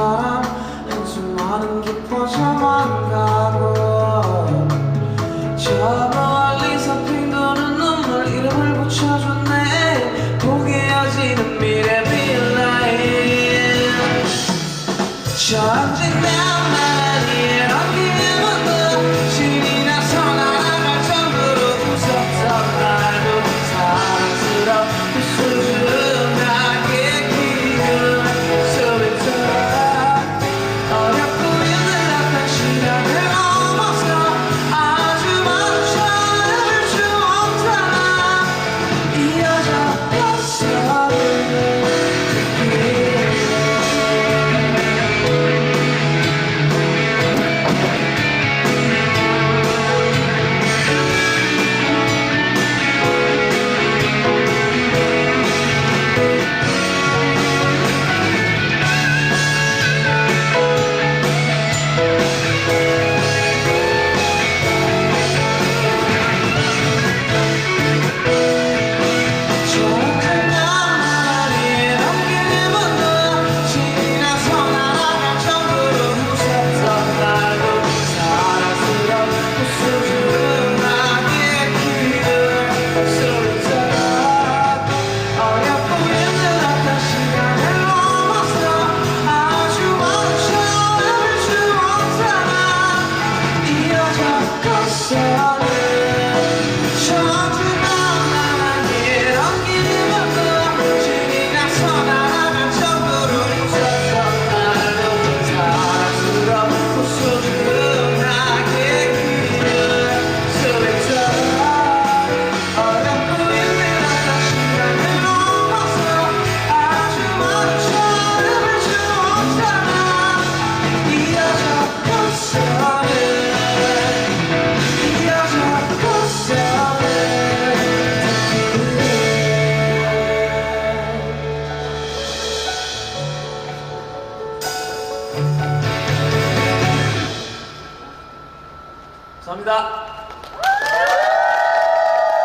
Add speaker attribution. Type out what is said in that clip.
Speaker 1: 사람 한숨만은 깊어져만 가고. 저 멀리서 핑도는 눈물 이름을 붙여줬네. 포기하지는 미래 미래 저 언젠가 감사합니다.